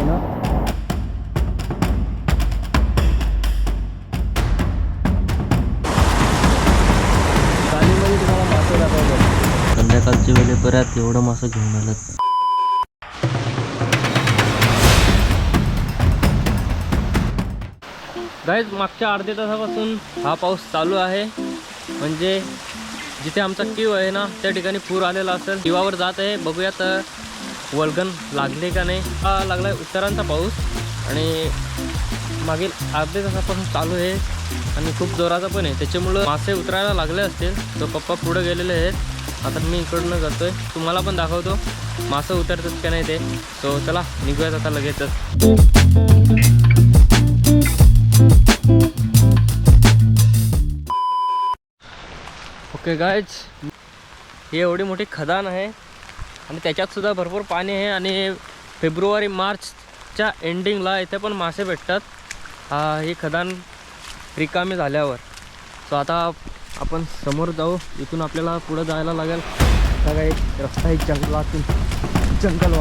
ना चालीमध्ये तुम्हाला मासे संध्याकाळच्या वेळे परत एवढं मासं घेऊन आलं. गाईज मागच्या अर्ध्या तासापासून हा पाऊस चालू आहे. म्हणजे जिथे आमचा किव आहे ना त्या ठिकाणी पूर आलेला असेल. किवावर जात आहे. बघूयात अ, वल्गन लागले का नाही? हा लागला आहे उत्तरांचा पाऊस. आणि मागील अर्ध्या तासापासून चालू आहे आणि खूप जोराचा पण आहे. त्याच्यामुळं मासे उतरायला लागले असतील तो पप्पा पुढे गेलेले आहेत. आता मी इकडनं जातोय. तुम्हाला पण दाखवतो. मासं उतरतात का नाही ते. सो चला निघूयात आता लगेचच. ओके गायज ही एवढी मोठी खदान आहे. आणि त्याच्यातसुद्धा भरपूर पाणी आहे आणि फेब्रुवारी मार्चच्या एंडिंगला इथे पण मासे भेटतात. ही खदान रिकामी झाल्यावर. सो आता आपण समोर जाऊ. इथून आपल्याला पुढं जायला लागेल. सगळा एक रस्ता आहे जंगलातून जंगल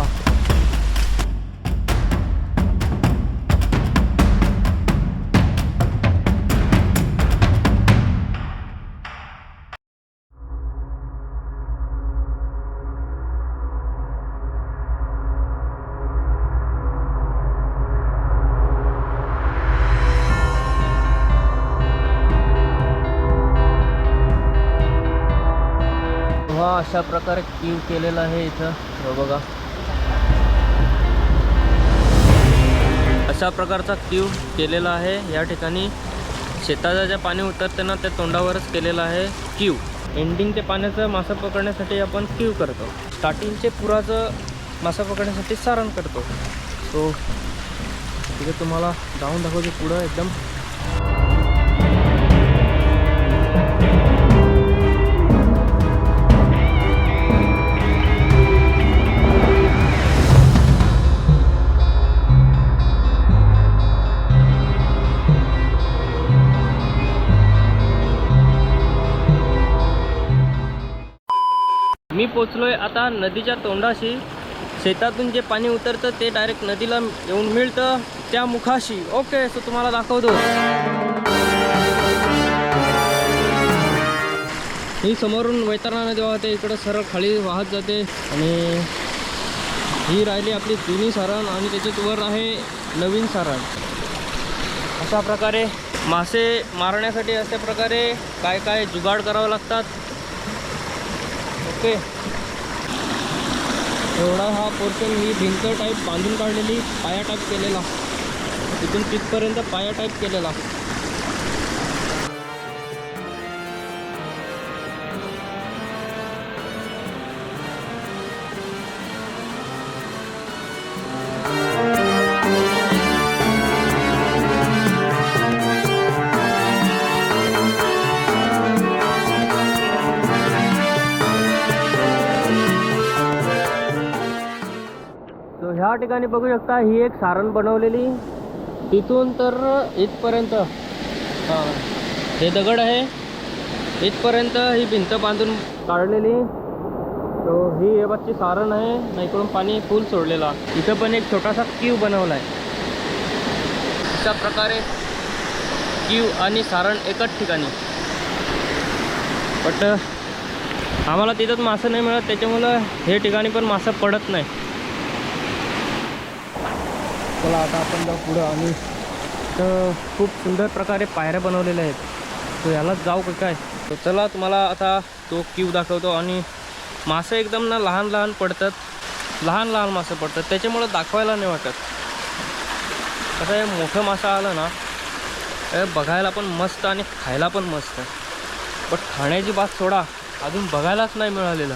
अशा प्रकारे क्यू केलेला आहे इथं. बघा. अशा प्रकारचा क्यू केलेला आहे. या ठिकाणी शेताचं जे पाणी उतरताना त्या तोंडावरच केलेलं आहे क्यू एंडिंग ते पाण्याचं मासा पकडण्यासाठी आपण क्यू करतो. स्टार्टिंगचे पुराचं मासा पकडण्यासाठी सारण करतो. सो तिथे तुम्हाला जाऊन दाखवतो पुढं एकदम. पोचलो आहे आता नदीच्या तोंडाशी शेतातून जे पाणी उतरतं ते डायरेक्ट नदीला येऊन मिळतं त्या मुखाशी. ओके सो तुम्हाला दाखवतो. ही समोरून वैतरणा नदी वाहते इकडं सरळ खाली वाहत जाते आणि ही राहिली आपली जुनी सारण आणि त्याच्यात वर आहे नवीन सारण. अशा प्रकारे मासे मारण्यासाठी अशा प्रकारे काय काय जुगाड करावं लागतात. ओके एवढा हा पोर्शन ही भिंत टाईप बांधून काढलेली पाया टाईप केलेला. तिथून तिथपर्यंत पाया टाईप केलेला. ठिकाणी बघू शकता ही एक सारण बनवलेली. तिथून तर इथपर्यंत हां हे दगड आहे. इथपर्यंत ही भिंत बांधून काढलेली. तो ही हे सारण आहे. ना इकडून पाणी फुल सोडलेला. इथं पण एक छोटासा क्यू बनवला आहे अशा प्रकारे क्यू आणि सारण एकच ठिकाणी. बट आम्हाला तिथंच मासं नाही मिळत त्याच्यामुळं हे ठिकाणी पण मासं पडत नाही. चला आता आपण जाऊ पुढं आणि तर खूप सुंदर प्रकारे पायऱ्या बनवलेल्या आहेत. तर यालाच जाऊ का काय? तर चला तुम्हाला आता तो क्यू दाखवतो आणि मासे एकदम ना लहान लहान पडतात. लहान लहान मासे पडतात. त्याच्यामुळं दाखवायला नाही वाटत. कसं हे मोठं मासा आलं ना हे बघायला पण मस्त आणि खायला पण मस्त. पण खाण्याची बात सोडा अजून बघायलाच नाही मिळालेलं.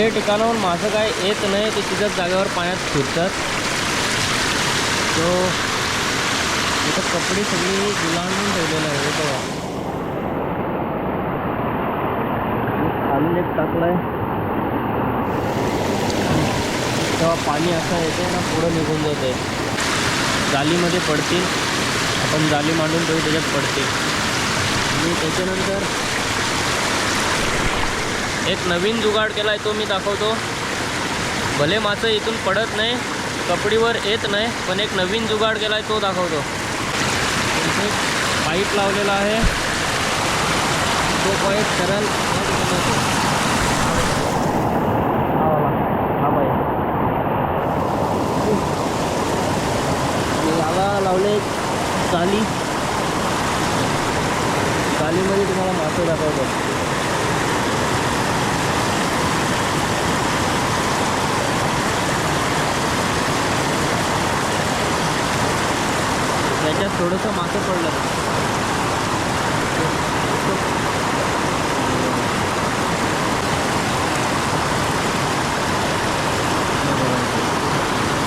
हे ठिकाणाहून मासं काय येत नाही ते तिथंच जागेवर पाण्यात फिरतात. तो इथं कपडे सगळी गुलांडून ठेवलेलं आहे हे बघा. खालून एक टाकलाय तेव्हा पाणी असं येते ना पुढं निघून जाते जालीमध्ये पडतील. आपण जाली मांडून तरी त्याच्यात पडते आणि त्याच्यानंतर एक नवीन जुगाड केला आहे तो मी दाखवतो. भले मासे इथून पडत नाही कपडीवर येत नाही पण एक नवीन जुगाड केला आहे तो दाखवतो. इथे पाईप लावलेला आहे. तो पाईप सरळ या ठिकाणी याला लावले जाली जालीमध्ये तुम्हाला मासे दाखवतो. त्याच्यात थोडंसं मासे पडलं.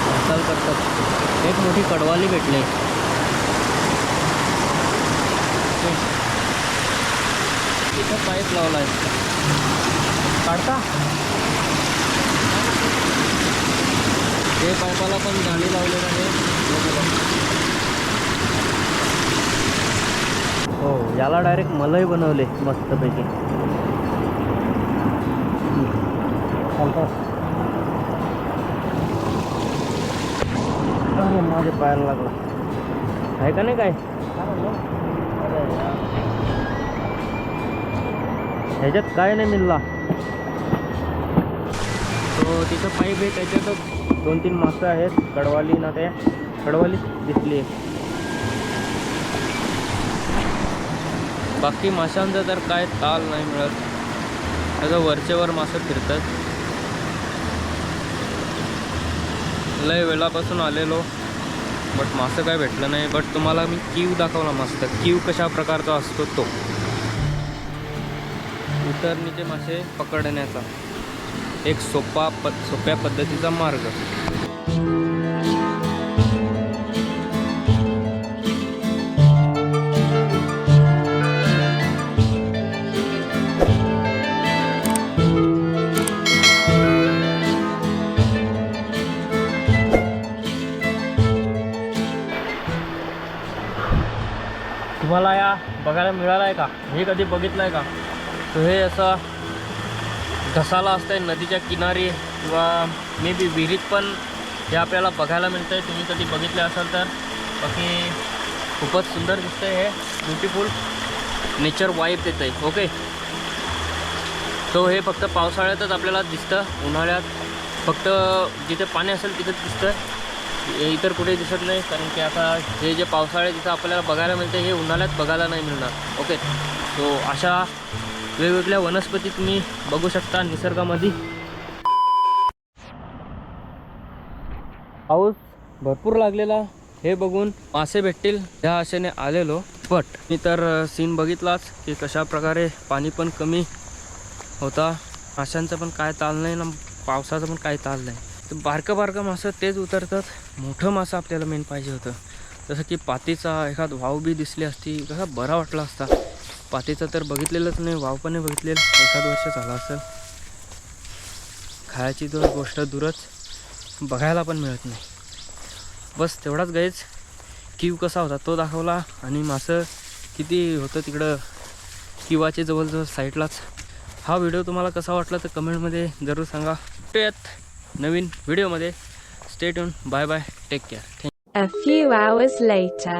हालचाल करतात. एक मोठी कडवाली भेटली. तिथं पाईप लावला आहे काढता? ते पाईपाला पण झाडी लावलेलं आहे. हो याला डायरेक्ट मलई बनवले मस्तपैकी. माझ्या पायाला लागला. आहे का नाही काय? ह्याच्यात काय नाही मिळला. तो तिथं पाईप आहे त्याच्यातच दोन तीन मासं आहेत. कडवाली ना ते कडवाली दिसली आहे. बाकी माशांचं तर काय ताल नाही मिळत. त्याचं वरचेवर मासे फिरतात. लय वेळापासून आलेलो बट मासं काय भेटलं नाही. बट तुम्हाला मी क्यू दाखवला मस्त. कीव कशा प्रकारचा असतो तो. उतरणीचे मासे पकडण्याचा. एक सोपा प सोप्या पद्धतीचा मार्ग. बघायला मिळाला आहे का? हे कधी बघितलं आहे का? तर हे असं घसाला असतंय नदीच्या किनारी किंवा मे बी विहिरीत पण हे आपल्याला बघायला मिळतं आहे तुम्ही कधी बघितले असाल तर. बाकी खूपच सुंदर दिसतंय हे. ब्युटिफुल नेचर वाईब देतं आहे ओके तो हे फक्त पावसाळ्यातच आपल्याला दिसतं. उन्हाळ्यात फक्त जिथे पाणी असेल तिथेच दिसतं इतर कुठे दिसत नाही कारण की आता हे जे पावसाळे जिथं आपल्याला बघायला मिळते हे उन्हाळ्यात बघायला नाही मिळणार. ओके सो अशा वेगवेगळ्या वनस्पती तुम्ही बघू शकता निसर्गामध्ये. पाऊस भरपूर लागलेला हे बघून मासे भेटतील ह्या आशेने आलेलो. बट मी तर सीन बघितलाच की कशा प्रकारे पाणी पण कमी होता. माशांचं पण काय ताल नाही ना पावसाचं पण काय ताल नाही. तर बारकं बारकं मासं तेच उतरतात. मोठं मासं आपल्याला मेन पाहिजे होतं. जसं की पातीचा एखाद वाव बी दिसली असती कसा बरा वाटला असता. पातीचा तर बघितलेलंच नाही वाव पण नाही बघितलेलं. एखाद वर्ष झाला असेल. खायची तर गोष्ट दूरच बघायला पण मिळत नाही. बस तेवढाच गाईच किव कसा होता तो दाखवला आणि मासं किती होतं तिकडं किवाचे जवळजवळ साईडलाच हा व्हिडिओ तुम्हाला कसा वाटला तर कमेंटमध्ये जरूर सांगा. भेटूयात. नवीन व्हिडिओमध्ये. Stay tune bye bye take care A few hours later.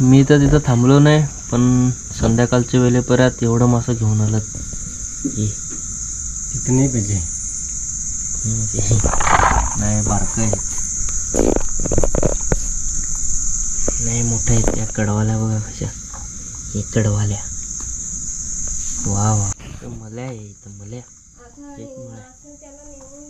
मी तर तिथं थांबलो नाही पण संध्याकाळच्या वेळे परत एवढं मासं घेऊन आलं. कितने बजे नाही बारकं आहे नाही मोठ्या आहेत. त्या कडवाल्या बघा कशा. हे कडवाल्या. वा वा. मल्या आहे इथं मल्या. एक मल्या